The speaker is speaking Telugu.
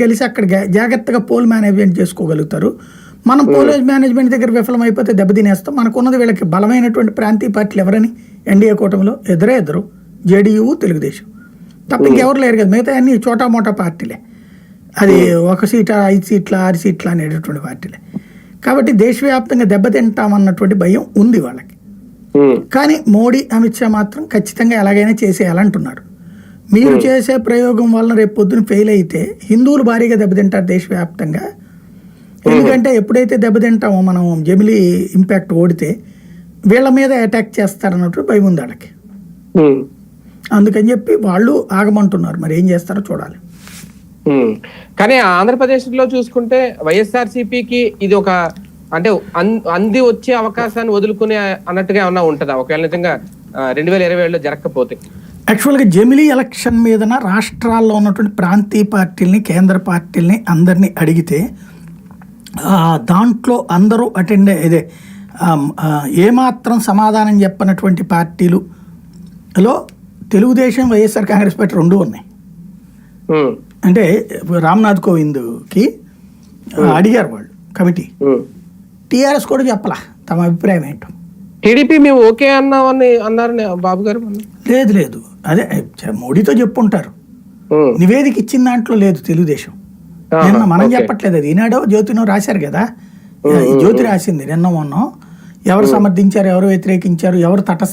కలిసి అక్కడ జాగ్రత్తగా పోల్ మేనేజ్మెంట్ చేసుకోగలుగుతారు. మనం పోల్ మేనేజ్మెంట్ దగ్గర విఫలమైపోతే దెబ్బతినేస్తాం. మనకున్నది వీళ్ళకి బలమైనటువంటి ప్రాంతీయ పార్టీలు ఎవరని ఎన్డీఏ కూటమిలో ఎదురే ఎదురు జేడీయూ తెలుగుదేశం. తప్ప ఇంకెవరు లేరు కదా మిగతా అన్ని చోటా మోటా పార్టీలే. అది ఒక సీటా ఐదు సీట్ల ఆరు సీట్ల అనేటటువంటి పార్టీలే. కాబట్టి దేశవ్యాప్తంగా దెబ్బతింటామన్నటువంటి భయం ఉంది వాళ్ళకి. కానీ మోడీ అమిత్ షా మాత్రం ఖచ్చితంగా ఎలాగైనా చేసేయాలంటున్నారు. మీరు చేసే ప్రయోగం వలన రేపు పొద్దున ఫెయిల్ అయితే హిందువులు భారీగా దెబ్బతింటారు దేశవ్యాప్తంగా. ఎందుకంటే ఎప్పుడైతే దెబ్బతింటామో మనం జమిలీ ఇంపాక్ట్ ఓడితే వీళ్ళ మీద అటాక్ చేస్తారన్నట్టు భయం ఉంది వాళ్ళకి. ఉమ్, అందుకని చెప్పి వాళ్ళు ఆగమంటున్నారు. మరి ఏం చేస్తారో చూడాలి. కానీ ఆంధ్రప్రదేశ్లో చూసుకుంటే వైఎస్ఆర్సీపీకి ఇది ఒక అంటే అంది వచ్చే అవకాశాన్ని వదులుకునే అన్నట్టుగా ఏమన్నా ఉంటుందా? ఒకవేళ నిజంగా రెండు వేల ఇరవై ఏడులో జరగకపోతే. యాక్చువల్గా జమిలీ ఎలక్షన్ మీదన రాష్ట్రాల్లో ఉన్నటువంటి ప్రాంతీయ పార్టీల్ని కేంద్ర పార్టీల్ని అందరినీ అడిగితే దాంట్లో అందరూ అటెండ్ ఇదే ఏమాత్రం సమాధానం చెప్పనటువంటి పార్టీలులో తెలుగుదేశం వైఎస్ఆర్ కాంగ్రెస్ పార్టీ రెండు ఉన్నాయి. అంటే రామ్నాథ్ కోవింద్కి అడిగారు వాళ్ళు కమిటీ. టీఆర్ఎస్ కూడా చెప్పలా తమ అభిప్రాయం ఏంటో. టీడీపీ మేము ఓకే అన్నామని అన్నారని బాబు గారు. లేదు లేదు. అదే మోడీతో చెప్పుంటారు. నివేదిక ఇచ్చిన దాంట్లో లేదు తెలుగుదేశం. నిన్న మనం. చెప్పట్లేదు అది. ఈనాడో జ్యోతినో రాశారు కదా? జ్యోతి రాసింది నిన్న మొన్న. ఎవరు సమర్థించారు ఎవరు వ్యతిరేకించారు ఎవరు తటస్థ